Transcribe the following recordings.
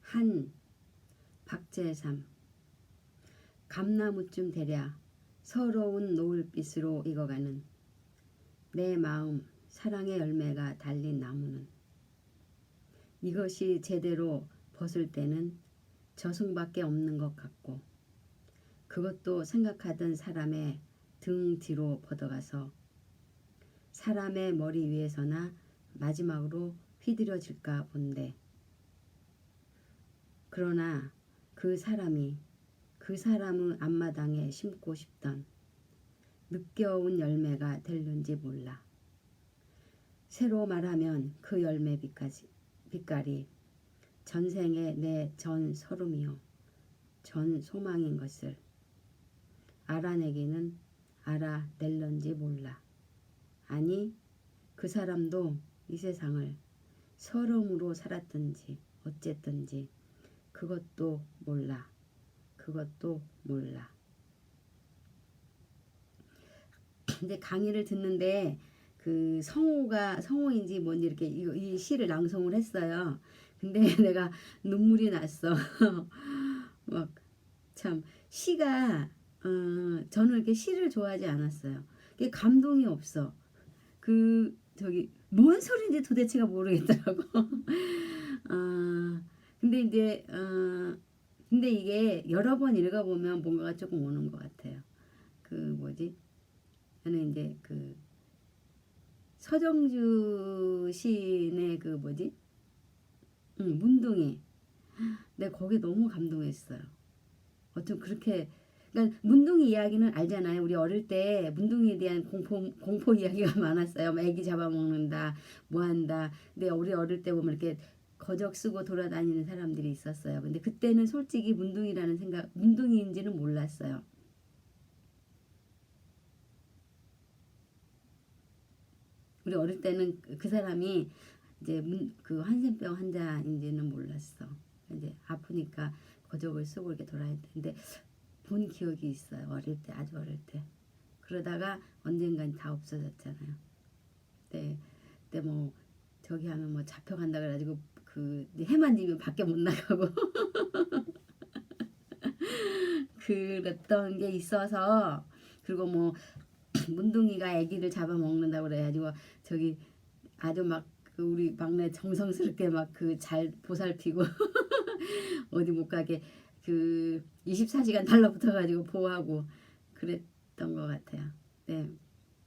한 박재삼 감나무쯤 되랴. 서러운 노을빛으로 익어가는 내 마음 사랑의 열매가 달린 나무는. 이것이 제대로 벗을 때는 저승밖에 없는 것 같고 그것도 생각하던 사람의 등 뒤로 뻗어가서 사람의 머리 위에서나 마지막으로 휘두려질까 본데 그러나 그 사람이 그 사람의 앞마당에 심고 싶던 늦겨운 열매가 될는지 몰라. 새로 말하면 그 열매 빛까지, 빛깔이 전생의 내 전 서름이요. 전 소망인 것을 알아내기는 알아낼런지 몰라. 아니, 그 사람도 이 세상을 서름으로 살았든지 어쨌든지 그것도 몰라. 그것도 몰라. 근데 강의를 듣는데 그 성호가 성호인지 뭔지 이렇게 이, 이 시를 낭송을 했어요. 근데 내가 눈물이 났어. 막 참 시가 어, 저는 이렇게 시를 좋아하지 않았어요. 이게 감동이 없어. 그 저기 뭔 소리인지 도대체가 모르겠더라고. 어, 근데 이제 어, 근데 이게 여러 번 읽어보면 뭔가가 조금 오는 것 같아요. 그 뭐지? 저는 이제 그 서정주 시인의 그 뭐지? 응, 문둥이. 내가 거기 너무 감동했어요. 어쩜 그렇게 그러니까 문둥이 이야기는 알잖아요. 우리 어릴 때 문둥이에 대한 공포 공포 이야기가 많았어요. 막 애기 잡아먹는다, 뭐 한다. 근데 우리 어릴 때 보면 이렇게 거적 쓰고 돌아다니는 사람들이 있었어요. 근데 그때는 솔직히 문둥이라는 생각, 문둥이인지는 몰랐어요. 우리 어릴 때는 그- 그 사람이 이제 문, 그 한센병 환자인지는 몰랐어. 이제 아프니까 거적을 쓰고 이렇게 돌아야 되는데 본 기억이 있어요. 어릴 때 아주 어릴 때. 그러다가 언젠간 다 없어졌잖아요. 네, 그때 뭐 저기 하면 뭐 잡혀간다 그래가지고 그 해만 지면 밖에 못 나가고 그랬던 게 있어서 그리고 뭐 문둥이가 아기를 잡아먹는다고 그래가지고 저기 아주 막 그 우리 막내 정성스럽게 막 그 잘 보살피고 어디 못 가게 그 24시간 달라붙어가지고 보호하고 그랬던 것 같아요. 네.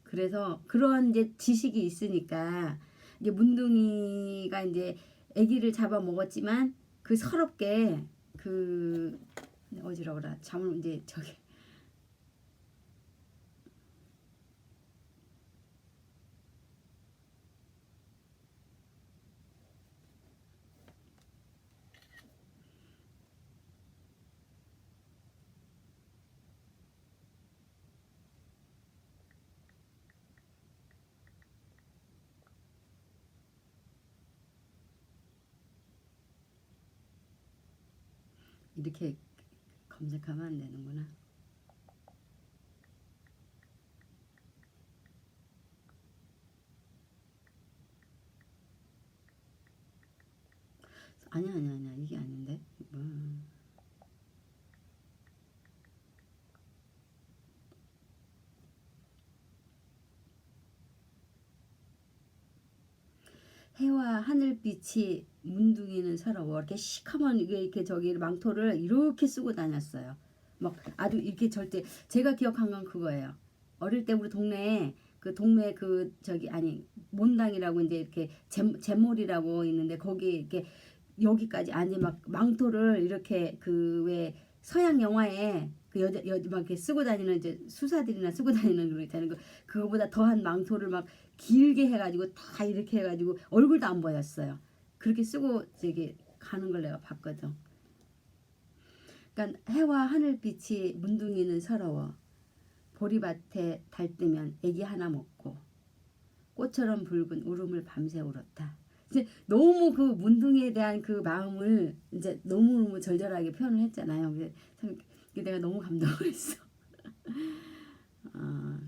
그래서 그런 이제 지식이 있으니까 이제 문둥이가 이제 아기를 잡아 먹었지만 그 서럽게 그 어지러워라 잠을 이제 저기 이렇게 검색하면 안 되는구나. 아니야 아니야 아니야 이게 아닌데 뭐. 해와 하늘빛이 문둥이는 서러워 이렇게 시커먼 이게 이렇게 저기 망토를 이렇게 쓰고 다녔어요. 막 아주 이렇게 절대 제가 기억한 건 그거예요. 어릴 때 우리 동네에 그 동네 그 저기 아니 몬당이라고 이제 이렇게 제, 제몰이라고 있는데 거기 이렇게 여기까지 아니 막 망토를 이렇게 그 왜 서양 영화에 그 여자 여자 막 이렇게 쓰고 다니는 이제 수사들이나 쓰고 다니는 그런 거 있잖아요. 그 그거보다 더한 망토를 막 길게 해가지고 다 이렇게 해가지고 얼굴도 안 보였어요. 그렇게 쓰고 저기 가는 걸 내가 봤거든. 그러니까 해와 하늘빛이 문둥이는 서러워. 보리밭에 달뜨면 애기 하나 먹고 꽃처럼 붉은 울음을 밤새 울었다. 이제 너무 그 문둥이에 대한 그 마음을 이제 너무너무 절절하게 표현을 했잖아요. 참 내가 너무 감동을 했어. 어,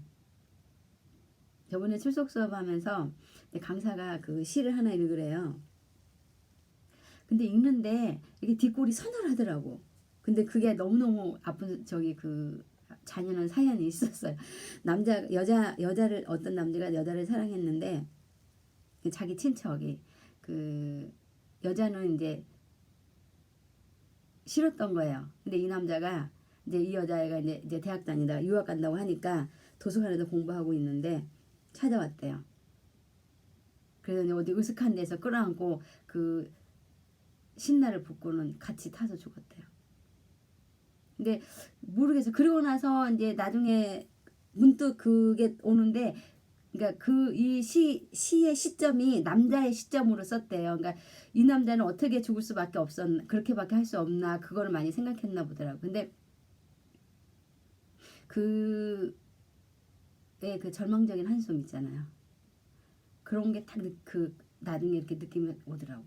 저번에 출석 수업하면서 강사가 그 시를 하나 읽으래요. 근데 읽는데 이게 뒷골이 서늘하더라고. 근데 그게 너무너무 아픈 저기 그 잔인한 사연이 있었어요. 남자 여자 여자를 어떤 남자가 여자를 사랑했는데 그 자기 친척이 그 여자는 이제 싫었던 거예요. 근데 이 남자가 이제 이 여자애가 이제, 이제 대학 다니다 유학 간다고 하니까 도서관에서 공부하고 있는데 찾아왔대요. 그래서 이제 어디 으슥한 데서 끌어안고 그 신나를 붙고는 같이 타서 죽었대요. 근데 모르겠어. 그러고 나서 이제 나중에 문득 그게 오는데 그러니까 그 이 시 시의 시점이 남자의 시점으로 썼대요. 그러니까 이 남자는 어떻게 죽을 수밖에 없었 그렇게밖에 할 수 없나 그거를 많이 생각했나 보더라고. 근데 그의 그 절망적인 한숨 있잖아요. 그런 게 딱 그 나중에 이렇게 느낌이 오더라고.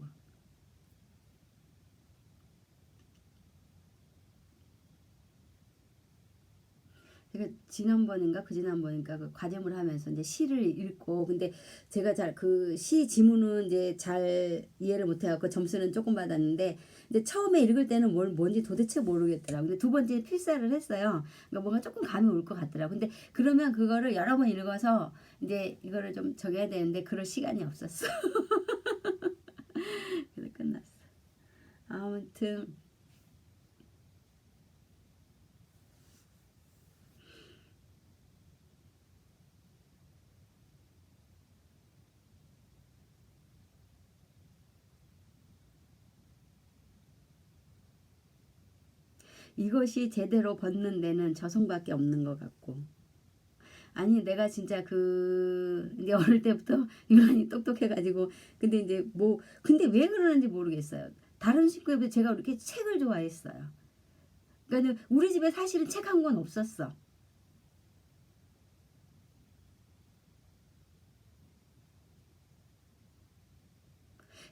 제가 지난번인가 그 지난번인가 그 과제물 하면서 이제 시를 읽고 근데 제가 잘 그 시 지문은 이제 잘 이해를 못 해갖고 점수는 조금 받았는데 근데 처음에 읽을 때는 뭘 뭔지 도대체 모르겠더라고. 근데 두 번째 필사를 했어요. 그러니까 뭔가 조금 감이 올 것 같더라고. 근데 그러면 그거를 여러 번 읽어서 이제 이거를 좀 적어야 되는데 그럴 시간이 없었어. 그래서 끝났어. 아무튼 이것이 제대로 벗는 데는 저성밖에 없는 것 같고. 아니 내가 진짜 그 이제 어릴 때부터 유난히 똑똑해가지고 근데 이제 뭐 근데 왜 그러는지 모르겠어요. 다른 식구에 비해 제가 이렇게 책을 좋아했어요. 그러니까 우리 집에 사실은 책 한 권 없었어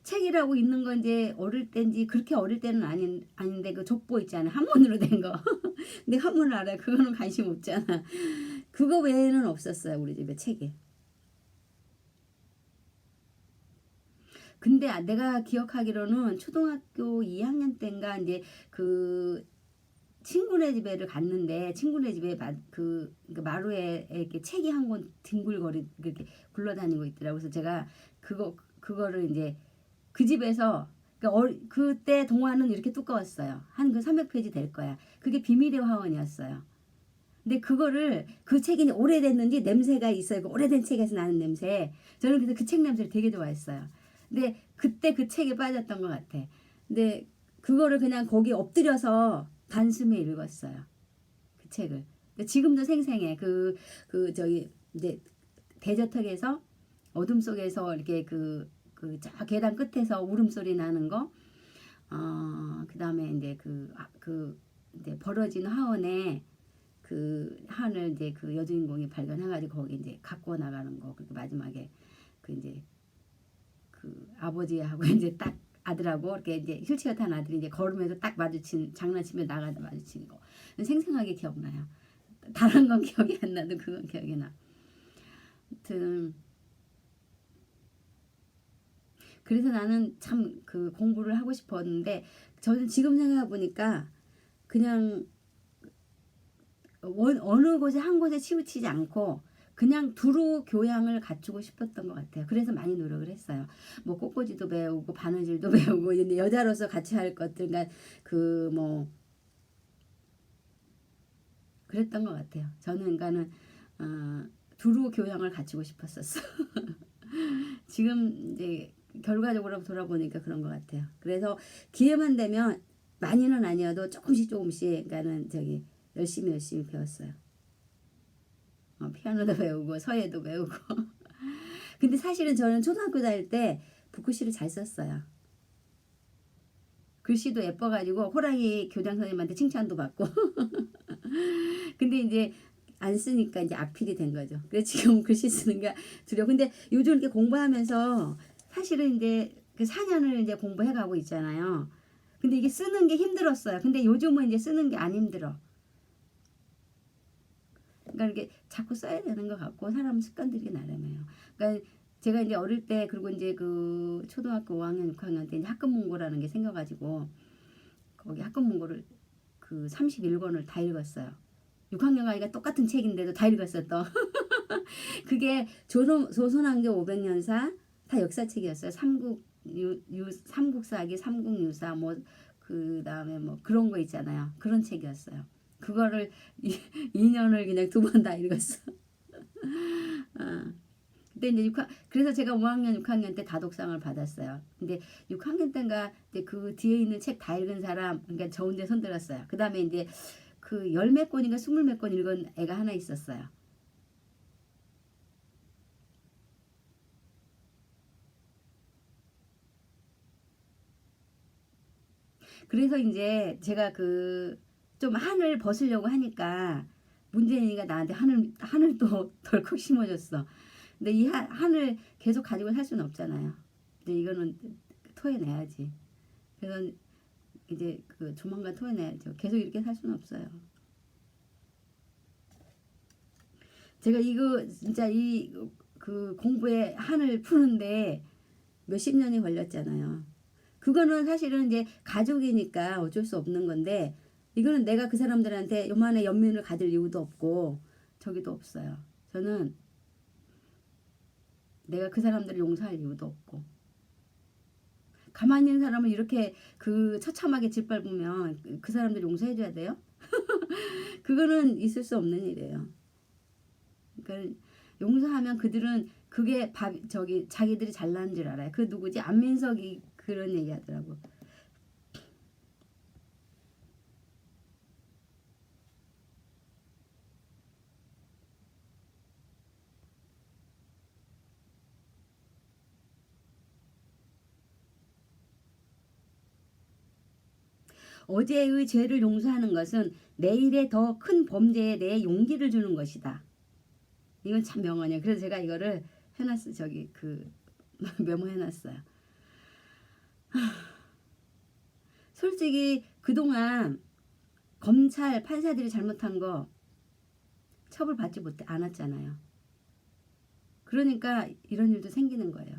책이라고 있는 건 이제 어릴 때인지 그렇게 어릴 때는 아닌 아닌데 그 족보 있잖아 한문으로 된 거. 근데 한문을 알아. 그거는 관심 없잖아. 그거 외에는 없었어요 우리 집에 책이. 근데 아, 내가 기억하기로는 초등학교 2학년 때인가 이제 그 친구네 집에를 갔는데 친구네 집에 마, 그, 그 마루에 이렇게 책이 한 권 뒹굴거리 이렇게 굴러다니고 있더라고. 그래서 제가 그거 그거를 이제 그 집에서 그 어, 그때 동화는 이렇게 두꺼웠어요. 한 그 300페이지 될 거야. 그게 비밀의 화원이었어요. 근데 그거를 그 책이 오래됐는지 냄새가 있어요. 그 오래된 책에서 나는 냄새. 저는 그래서 그 책 냄새를 되게 좋아했어요. 근데 그때 그 책에 빠졌던 것 같아. 근데 그거를 그냥 거기 엎드려서 단숨에 읽었어요. 그 책을. 지금도 생생해. 그, 그, 저기, 이제, 대저택에서 어둠 속에서 이렇게 그, 그, 저 계단 끝에서 울음소리 나는 거, 어, 그 다음에 이제 그, 아, 그, 이제 벌어진 화원에 그 한을 이제 그 여주인공이 발견해가지고 거기 이제 갖고 나가는 거, 그리고 마지막에 그 이제 그 아버지하고 이제 딱 아들하고 이렇게 이제 휠체어 탄 아들이 이제 걸으면서 딱 마주친 장난치며 나가다 마주치는 거 생생하게 기억나요. 다른 건 기억이 안 나도 그건 기억이 나. 아무튼 그래서 나는 참 그 공부를 하고 싶었는데 저는 지금 생각해 보니까 그냥 원, 어느 곳에 한 곳에 치우치지 않고 그냥 두루 교양을 갖추고 싶었던 것 같아요. 그래서 많이 노력을 했어요. 뭐 꽃꽂이도 배우고 바느질도 배우고 근데 여자로서 같이 할 것들 그러니까 그 뭐 그랬던 것 같아요. 저는 그러니까는 어, 두루 교양을 갖추고 싶었었어. 지금 이제 결과적으로 돌아보니까 그런 것 같아요. 그래서 기회만 되면 많이는 아니어도 조금씩 조금씩 그러니까는 저기 열심히 열심히 배웠어요. 어, 피아노도 배우고 서예도 배우고. 근데 사실은 저는 초등학교 다닐 때 북구시를 잘 썼어요. 글씨도 예뻐가지고 호랑이 교장 선생님한테 칭찬도 받고. 근데 이제 안 쓰니까 이제 악필이 된 거죠. 그래서 지금 글씨 쓰는 게 두려워. 근데 요즘 이렇게 공부하면서 사실은 이제 그 4년을 이제 공부해 가고 있잖아요. 근데 이게 쓰는 게 힘들었어요. 근데 요즘은 이제 쓰는 게 안 힘들어. 그러니까 이렇게 자꾸 써야 되는 것 같고 사람 습관 들이기 나름이에요. 그러니까 제가 이제 어릴 때 그리고 이제 그 초등학교 5학년 6학년 때 학급 문고라는 게 생겨가지고 거기 학급 문고를 그 31권을 다 읽었어요. 6학년 아이가 똑같은 책인데도 다 읽었어 또. 그게 조선 조선왕조 500년사 다 역사책이었어요. 삼국 유, 유 삼국사기, 삼국유사 뭐 그다음에 뭐 그런 거 있잖아요. 그런 책이었어요. 그거를 2년을 그냥 두 번 다 읽었어. 어. 그때 이제 6학 그래서 제가 5학년 6학년 때 다독상을 받았어요. 근데 6학년 때인가 그 뒤에 있는 책 다 읽은 사람 그러니까 저 혼자 손 들었어요. 그다음에 이제 그 열몇 권인가 스물 몇 권 읽은 애가 하나 있었어요. 그래서 이제 제가 그 좀 한을 벗으려고 하니까 문재인이가 나한테 한을 한을 또 덜컥 심어줬어. 근데 이 한, 한을 계속 가지고 살 수는 없잖아요. 근데 이거는 토해내야지. 그래서 이제 그 조만간 토해내야죠. 계속 이렇게 살 수는 없어요. 제가 이거 진짜 이 그 공부에 한을 푸는데 몇십 년이 걸렸잖아요. 그거는 사실은 이제 가족이니까 어쩔 수 없는 건데 이거는 내가 그 사람들한테 요만의 연민을 가질 이유도 없고 저기도 없어요. 저는 내가 그 사람들을 용서할 이유도 없고 가만히 있는 사람을 이렇게 그 처참하게 짓밟으면 그- 그 사람들 용서해줘야 돼요? 그거는 있을 수 없는 일이에요. 그러니까 용서하면 그들은 그게 밥 저기 자기들이 잘나는 줄 알아요. 그 누구지 안민석이 그런 얘기 하더라고. 어제의 죄를 용서하는 것은 내일의 더 큰 범죄에 대해 용기를 주는 것이다. 이건 참 명언이에요. 그래서 제가 이거를 해놨어. 저기 그 메모해놨어요. 하, 솔직히 그동안 검찰 판사들이 잘못한 거 처벌받지 못해 않았잖아요. 그러니까 이런 일도 생기는 거예요.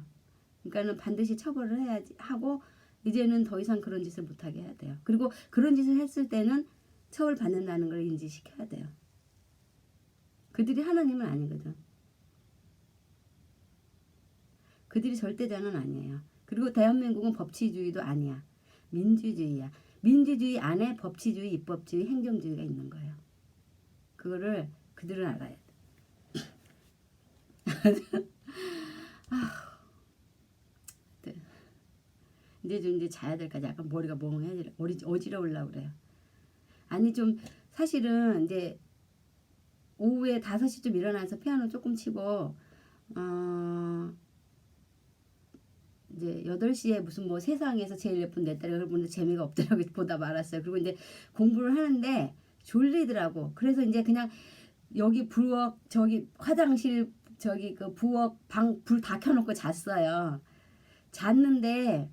그러니까는 반드시 처벌을 해야지 하고 이제는 더 이상 그런 짓을 못하게 해야 돼요. 그리고 그런 짓을 했을 때는 처벌받는다는 걸 인지시켜야 돼요. 그들이 하나님은 아니거든. 그들이 절대자는 아니에요. 그리고 대한민국은 법치주의도 아니야. 민주주의야. 민주주의 안에 법치주의, 입법주의, 행정주의가 있는 거예요. 그거를 그들은 알아야 돼. 네. 이제 좀 이제 자야 될까 약간 머리가 멍해지 어리 어지러울라 그래요. 아니 좀 사실은 이제 오후에 5시쯤 일어나서 피아노 조금 치고 어 이제 8시에 무슨 뭐 세상에서 제일 예쁜 내 딸이 그걸 보는데 재미가 없더라고 보다 말았어요. 그리고 이제 공부를 하는데 졸리더라고. 그래서 이제 그냥 여기 부엌 저기 화장실 저기 그 부엌 방 불 다 켜놓고 잤어요. 잤는데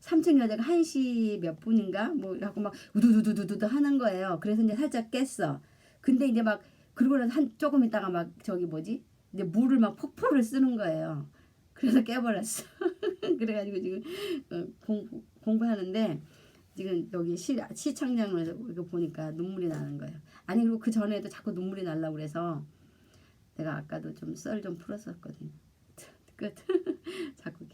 3층 여자가 1시 몇 분인가 뭐 하고 막 우두두두두두 하는 거예요. 그래서 이제 살짝 깼어. 근데 이제 막 그러고 나서 한 조금 있다가 막 저기 뭐지? 이제 물을 막 폭포를 쓰는 거예요. 그래서 깨버렸어. 그래가지고 지금 어, 공부 공부하는데 지금 여기 시 시청장에서 이거 보니까 눈물이 나는 거예요. 아니 그리고 그 전에도 자꾸 눈물이 날라 그래서 내가 아까도 좀 썰 좀 풀었었거든요. 끝. 자꾸